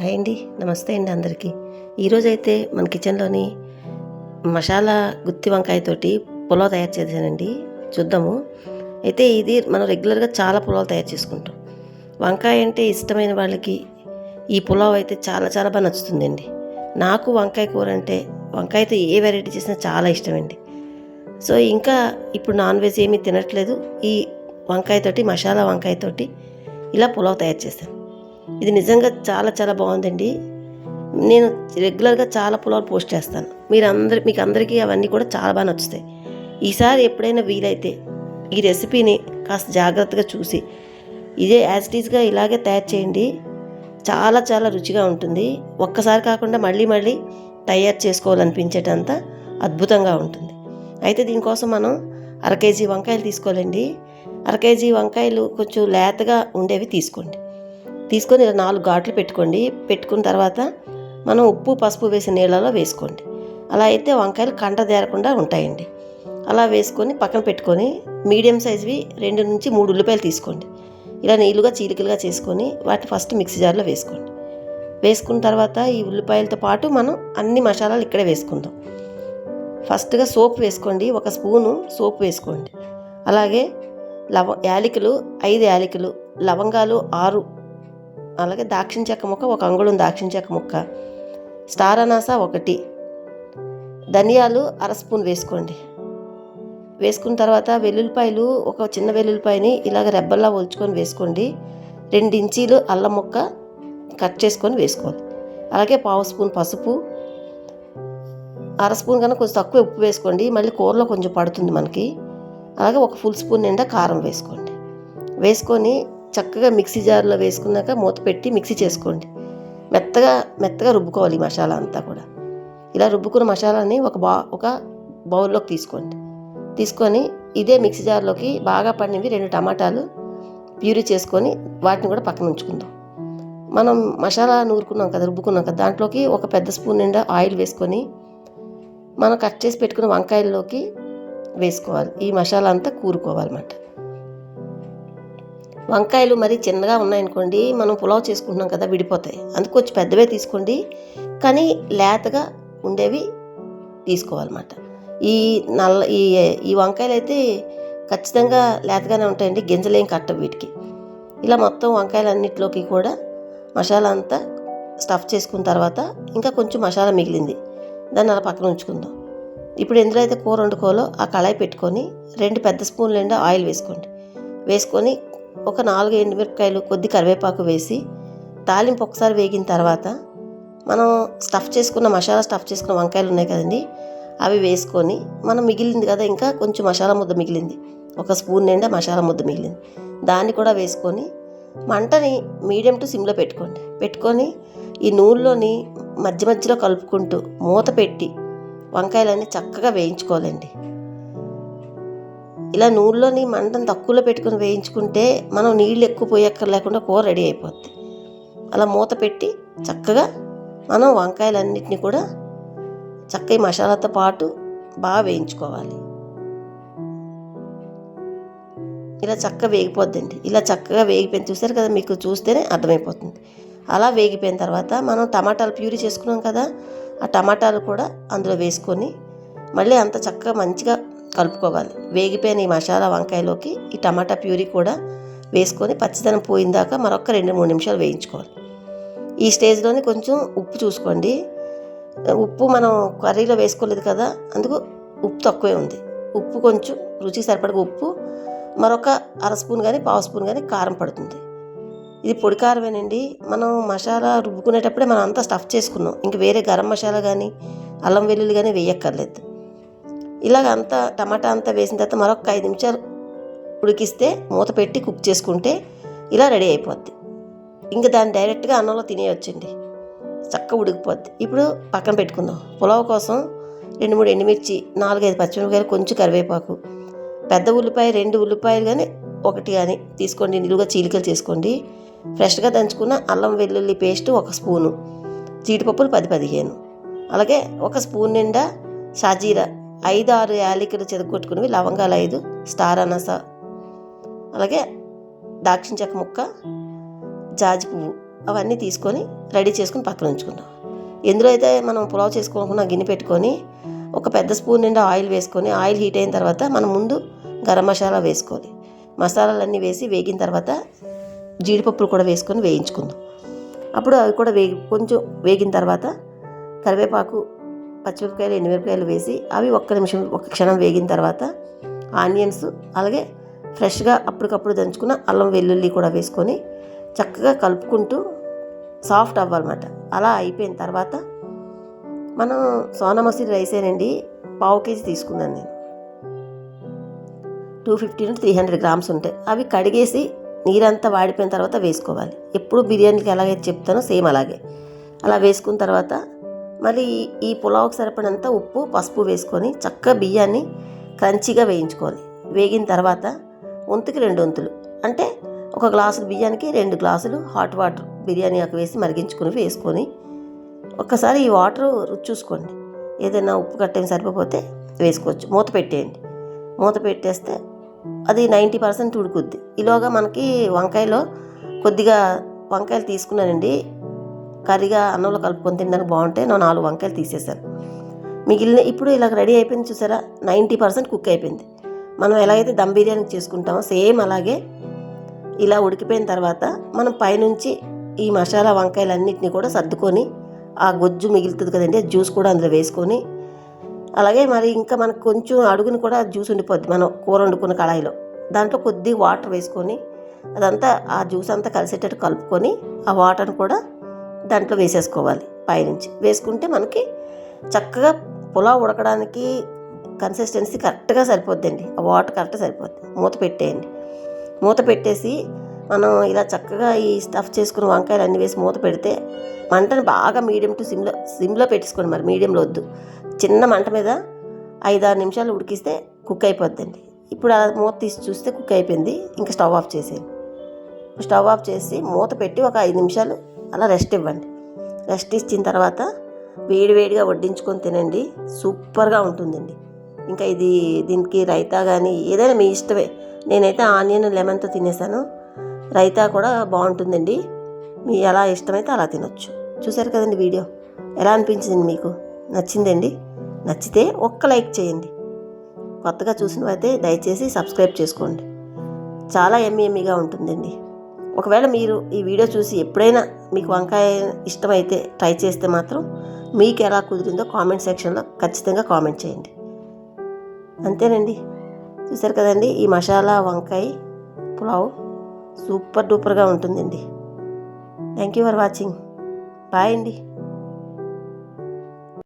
Hi అండి. నమస్తే అండి అందరికీ. ఈరోజైతే మన కిచెన్లోని మసాలా గుత్తి వంకాయతోటి పులావ్ తయారు చేశానండి. చూద్దాము. అయితే ఇది మనం రెగ్యులర్గా చాలా పులావ్ తయారు చేసుకుంటాం. వంకాయ అంటే ఇష్టమైన వాళ్ళకి ఈ పులావ్ అయితే చాలా చాలా బాగా నచ్చుతుందండి. నాకు వంకాయ కూర అంటే వంకాయతో ఏ వెరైటీ చేసినా చాలా ఇష్టమండి. సో ఇంకా ఇప్పుడు నాన్ వెజ్ ఏమీ తినట్లేదు. ఈ వంకాయతోటి మసాలా వంకాయతోటి ఇలా పులావ్ తయారు చేశాను ఇది నిజంగా చాలా చాలా బాగుందండి. నేను రెగ్యులర్గా చాలా పొలాలు పోస్ట్ చేస్తాను. మీరు అందరి మీకు అందరికీ అవన్నీ కూడా చాలా బాగా నచ్చుతాయి. ఈసారి ఎప్పుడైనా వీలైతే ఈ రెసిపీని కాస్త జాగ్రత్తగా చూసి ఇదే యాజ్ ఇట్ ఇలాగే తయారు చేయండి. చాలా చాలా రుచిగా ఉంటుంది. ఒక్కసారి కాకుండా మళ్ళీ మళ్ళీ తయారు చేసుకోవాలనిపించేటంత అద్భుతంగా ఉంటుంది. అయితే దీనికోసం మనం అర కేజీ వంకాయలు తీసుకోవాలండి. అర కేజీ వంకాయలు కొంచెం లేతగా ఉండేవి తీసుకోండి. తీసుకొని ఇలా నాలుగు ఘాట్లు పెట్టుకోండి. పెట్టుకున్న తర్వాత మనం ఉప్పు పసుపు వేసిన నీళ్ళలో వేసుకోండి. అలా అయితే వంకాయలు కంట తేరకుండా ఉంటాయండి. అలా వేసుకొని పక్కన పెట్టుకొని మీడియం సైజ్వి రెండు నుంచి మూడు ఉల్లిపాయలు తీసుకోండి. ఇలా నీళ్ళుగా చీలికలుగా చేసుకొని వాటిని ఫస్ట్ మిక్సీ జార్లో వేసుకోండి. వేసుకున్న తర్వాత ఈ ఉల్లిపాయలతో పాటు మనం అన్ని మసాలాలు ఇక్కడే వేసుకుందాం. ఫస్ట్గా సోప్ వేసుకోండి. ఒక స్పూను సోప్ వేసుకోండి. అలాగే లవ యాలకులు ఐదు యాలకులు లవంగాలు ఆరు అలాగే దాక్షిణ చెక్క ముక్క ఒక అంగుళం దాక్షిణ చెక్క ముక్క. స్టార్ అనాస ఒకటి. ధనియాలు అర స్పూన్ వేసుకోండి. వేసుకున్న తర్వాత వెల్లుల్లిపాయలు ఒక చిన్న వెల్లుల్లిపాయని ఇలాగ రెబ్బల్లా ఒలుచుకొని వేసుకోండి. రెండు ఇంచీలు అల్లం ముక్క కట్ చేసుకొని వేసుకోవాలి. అలాగే పావు స్పూన్ పసుపు. అర స్పూన్ కన్నా కొంచెం తక్కువ ఉప్పు వేసుకోండి. మళ్ళీ కూరలో కొంచెం పడుతుంది మనకి. అలాగే ఒక ఫుల్ స్పూన్ నిండా కారం వేసుకోండి. వేసుకొని చక్కగా మిక్సీ జార్లో వేసుకున్నాక మూత పెట్టి మిక్సీ చేసుకోండి. మెత్తగా మెత్తగా రుబ్బుకోవాలి ఈ మసాలా అంతా కూడా. ఇలా రుబ్బుకున్న మసాలాని ఒక బా ఒక బౌల్లోకి తీసుకోండి. తీసుకొని ఇదే మిక్సీ జార్లోకి బాగా పడినవి రెండు టమాటాలు ప్యూరీ చేసుకొని వాటిని కూడా పక్కన ఉంచుకుందాం. మనం మసాలా నూరుకున్నాం కదా రుబ్బుకున్నాం కదా దాంట్లోకి ఒక పెద్ద స్పూన్ నిండా ఆయిల్ వేసుకొని మనం కట్ చేసి పెట్టుకున్న వంకాయల్లోకి వేసుకోవాలి. ఈ మసాలా అంతా కూరుకోవాలన్నమాట. వంకాయలు మరి చిన్నగా ఉన్నాయనుకోండి మనం పులావ్ చేసుకుంటున్నాం కదా విడిపోతాయి. అందుకు కొంచెం పెద్దవే తీసుకోండి. కానీ లేతగా ఉండేవి తీసుకోవాలన్నమాట. ఈ నల్ల ఈ ఈ వంకాయలు అయితే ఖచ్చితంగా లేతగానే ఉంటాయండి గింజలేం కట్టవు వీటికి. ఇలా మొత్తం వంకాయలన్నిటిలోకి కూడా మసాలా అంతా స్టఫ్ చేసుకున్న తర్వాత ఇంకా కొంచెం మసాలా మిగిలింది. దాన్ని అలా పక్కన ఉంచుకుందాం. ఇప్పుడు ఎందులో అయితే కూర వండుకోవాలో ఆ కళాయి పెట్టుకొని రెండు పెద్ద స్పూన్లు నిండా ఆయిల్ వేసుకోండి. వేసుకొని ఒక నాలుగు ఎండుమిరపకాయలు కొద్ది కరివేపాకు వేసి తాలింపు ఒకసారి వేగిన తర్వాత మనం స్టఫ్ చేసుకున్న మసాలా స్టఫ్ చేసుకున్న వంకాయలు ఉన్నాయి కదండి అవి వేసుకొని మనం మిగిలింది కదా ఇంకా కొంచెం మసాలా ముద్ద మిగిలింది. ఒక స్పూన్ నిండా మసాలా ముద్ద మిగిలింది. దాన్ని కూడా వేసుకొని మంటని మీడియం టు సిమ్లో పెట్టుకోండి. పెట్టుకొని ఈ నూనెలోని మధ్య మధ్యలో కలుపుకుంటూ మూత పెట్టి వంకాయలన్నీ చక్కగా వేయించుకోవాలండి. ఇలా నూనెలోని మంటను తక్కువలో పెట్టుకుని వేయించుకుంటే మనం నీళ్ళు ఎక్కువ పోయక్కర్ లేకుండా కూర రెడీ అయిపోద్ది. అలా మూత పెట్టి చక్కగా మనం వంకాయలన్నిటిని కూడా చక్కగా మసాలాతో పాటు బాగా వేయించుకోవాలి. ఇలా చక్కగా వేగిపోద్దండి. ఇలా చక్కగా వేగిపోయిన చూసారు కదా మీకు చూస్తేనే అర్థమైపోతుంది. అలా వేగిపోయిన తర్వాత మనం టమాటాలు ప్యూరీ చేసుకున్నాం కదా ఆ టమాటాలు కూడా అందులో వేసుకొని మళ్ళీ అంత చక్కగా మంచిగా కలుపుకోవాలి. వేగిపోయిన ఈ మసాలా వంకాయలోకి ఈ టమాటా ప్యూరీ కూడా వేసుకొని పచ్చిదనం పోయిందాక మరొక రెండు మూడు నిమిషాలు వేయించుకోవాలి. ఈ స్టేజ్లోనే కొంచెం ఉప్పు చూసుకోండి. ఉప్పు మనం కర్రీలో వేసుకోలేదు కదా అందుకు ఉప్పు తక్కువే ఉంది. ఉప్పు కొంచెం రుచికి సరిపడగా ఉప్పు మరొక అర స్పూన్ కానీ పావు స్పూన్ కానీ కారం పడుతుంది. ఇది పొడి కారమేనండి. మనం మసాలా రుబ్బుకునేటప్పుడే మనం అంతా స్టఫ్ చేసుకున్నాం. ఇంక వేరే గరం మసాలా కానీ అల్లం వెల్లుల్లి కానీ వేయక్కర్లేదు. ఇలాగ అంతా టమాటా అంతా వేసిన తర్వాత మరొక ఐదు నిమిషాలు ఉడికిస్తే మూత పెట్టి కుక్ చేసుకుంటే ఇలా రెడీ అయిపోద్ది. ఇంకా దాన్ని డైరెక్ట్గా అన్నంలో తినేయొచ్చండి. చక్కగా ఉడికిపోద్ది. ఇప్పుడు పక్కన పెట్టుకుందాం. పులావ్ కోసం రెండు మూడు ఎండుమిర్చి నాలుగైదు పచ్చిమిరపకాయలు కొంచెం కరివేపాకు పెద్ద ఉల్లిపాయ రెండు ఉల్లిపాయలు కానీ ఒకటి కానీ తీసుకోండి. నిలువుగా చీలికలు చేసుకోండి. ఫ్రెష్గా దంచుకున్న అల్లం వెల్లుల్లి పేస్ట్ ఒక స్పూను. జీడిపప్పులు పది పదిహేను. అలాగే ఒక స్పూన్ నిండా షాజీరా ఐదు ఆరు యాలకులు చెదగొట్టుకునేవి లవంగాలు ఐదు స్టార్ అనస. అలాగే దాక్షిణ చెక్క ముక్క జాజి పువ్వు అవన్నీ తీసుకొని రెడీ చేసుకొని పక్కన ఉంచుకుందాం ఎందులో అయితే మనం పులావ్ చేసుకోకుండా గిన్నె పెట్టుకొని ఒక పెద్ద స్పూన్ నిండా ఆయిల్ వేసుకొని ఆయిల్ హీట్ అయిన తర్వాత మనం ముందు గరం మసాలా వేసుకోవాలి. మసాలాలన్నీ వేసి వేగిన తర్వాత జీడిపప్పులు కూడా వేసుకొని వేయించుకుందాం. అప్పుడు అవి కూడా వేగి కొంచెం వేగిన తర్వాత కరివేపాకు పచ్చిమిరపకాయలు ఎండుమిరపకాయలు వేసి అవి ఒక్క నిమిషం ఒక క్షణం వేగిన తర్వాత ఆనియన్స్ అలాగే ఫ్రెష్గా అప్పటికప్పుడు దంచుకున్న అల్లం వెల్లుల్లి కూడా వేసుకొని చక్కగా కలుపుకుంటూ సాఫ్ట్ అవ్వాలన్నమాట. అలా అయిపోయిన తర్వాత మనం సోనా మసూరి రైసేనండి పావు కేజీ తీసుకున్నాను నేను. టూ ఫిఫ్టీ నుండి త్రీ హండ్రెడ్ గ్రామ్స్ ఉంటాయి. అవి కడిగేసి నీరంతా వాడిపోయిన తర్వాత వేసుకోవాలి. ఎప్పుడు బిర్యానీకి ఎలాగైతే చెప్తానో సేమ్ అలాగే. అలా వేసుకున్న తర్వాత మళ్ళీ ఈ- పులావుకి సరిపడినంత ఉప్పు పసుపు వేసుకొని చక్కగా బియ్యాన్ని క్రంచిగా వేయించుకోవాలి. వేగిన తర్వాత వంతుకి రెండు వంతులు. అంటే ఒక గ్లాసు బియ్యానికి రెండు గ్లాసులు హాట్ వాటర్ బిర్యానీ ఆకు వేసి మరిగించుకుని వేసుకొని ఒక్కసారి ఈ వాటర్ రుచి చూసుకోండి. ఏదైనా ఉప్పు కట్టేం సరిపోతే వేసుకోవచ్చు. మూత పెట్టేయండి. మూత పెట్టేస్తే అది నైంటీ పర్సెంట్ ఉడుకుద్ది. ఈలోగా మనకి వంకాయలో కొద్దిగా వంకాయలు తీసుకున్నానండి. కర్రీగా అన్నంలో కలుపుకొని తినడానికి బాగుంటాయి నేను నాలుగు వంకాయలు తీసేసాను మిగిలిన ఇప్పుడు ఇలా రెడీ అయిపోయింది చూసారా? నైంటీ పర్సెంట్ కుక్ అయిపోయింది. మనం ఎలాగైతే దమ్ బిర్యానీ చేసుకుంటామో సేమ్ అలాగే ఇలా ఉడికిపోయిన తర్వాత మనం పైనుంచి ఈ మసాలా వంకాయలన్నింటినీ కూడా సర్దుకొని ఆ గొజ్జు మిగులుతుంది కదండి ఆ జ్యూస్ కూడా అందులో వేసుకొని అలాగే మరి ఇంకా మనకు కొంచెం అడుగుని కూడా జ్యూస్ ఉండిపోద్ది మనం కూర వండుకున్న కళాయిలో. దాంట్లో కొద్ది వాటర్ వేసుకొని అదంతా ఆ జ్యూస్ అంతా కలిసేటట్టు కలుపుకొని ఆ వాటర్ని కూడా దాంట్లో వేసేసుకోవాలి పైనుంచి. వేసుకుంటే మనకి చక్కగా పులావ్ ఉడకడానికి కన్సిస్టెన్సీ కరెక్ట్గా సరిపోద్దండి. ఆ వాటర్ కరెక్ట్గా సరిపోద్ది. మూత పెట్టేయండి. మూత పెట్టేసి మనం ఇలా చక్కగా ఈ స్టఫ్ చేసుకున్న వంకాయలు అన్నీ వేసి మూత పెడితే మంటను బాగా మీడియం టు సిమ్లో సిమ్లో పెట్టేసుకోండి మరి మీడియంలో వద్దు. చిన్న మంట మీద ఐదు ఆరు నిమిషాలు ఉడికిస్తే కుక్ అయిపోద్దండి. ఇప్పుడు ఆ మూత తీసి చూస్తే కుక్ అయిపోయింది. ఇంకా స్టవ్ ఆఫ్ చేసేయండి. స్టవ్ ఆఫ్ చేసి మూత పెట్టి ఒక ఐదు నిమిషాలు అలా రెస్ట్ ఇవ్వండి. రెస్ట్ ఇచ్చిన తర్వాత వేడి వేడిగా వడ్డించుకొని తినండి. సూపర్గా ఉంటుందండి. ఇంకా ఇది దీనికి రైతా కానీ ఏదైనా మీ ఇష్టమే. నేనైతే ఆనియన్ లెమన్తో తినేసాను. రైతా కూడా బాగుంటుందండి. మీ ఎలా ఇష్టమైతే అలా తినొచ్చు. చూసారు కదండి వీడియో? ఎలా అనిపించింది మీకు? నచ్చిందండి? నచ్చితే ఒక్క లైక్ చేయండి. కొత్తగా చూసినవైతే దయచేసి సబ్స్క్రైబ్ చేసుకోండి. చాలా ఎమ్మి ఎమ్మిగా ఉంటుందండి. ఒకవేళ మీరు ఈ వీడియో చూసి ఎప్పుడైనా మీకు వంకాయ ఇష్టమైతే ట్రై చేస్తే మాత్రం మీకు ఎలా కుదిరిందో కామెంట్ సెక్షన్లో ఖచ్చితంగా కామెంట్ చేయండి. అంతేనండి. చూసారు కదండి ఈ మసాలా వంకాయ పులావ్ సూపర్ డూపర్గా ఉంటుందండి. Thank you for watching bye అండి.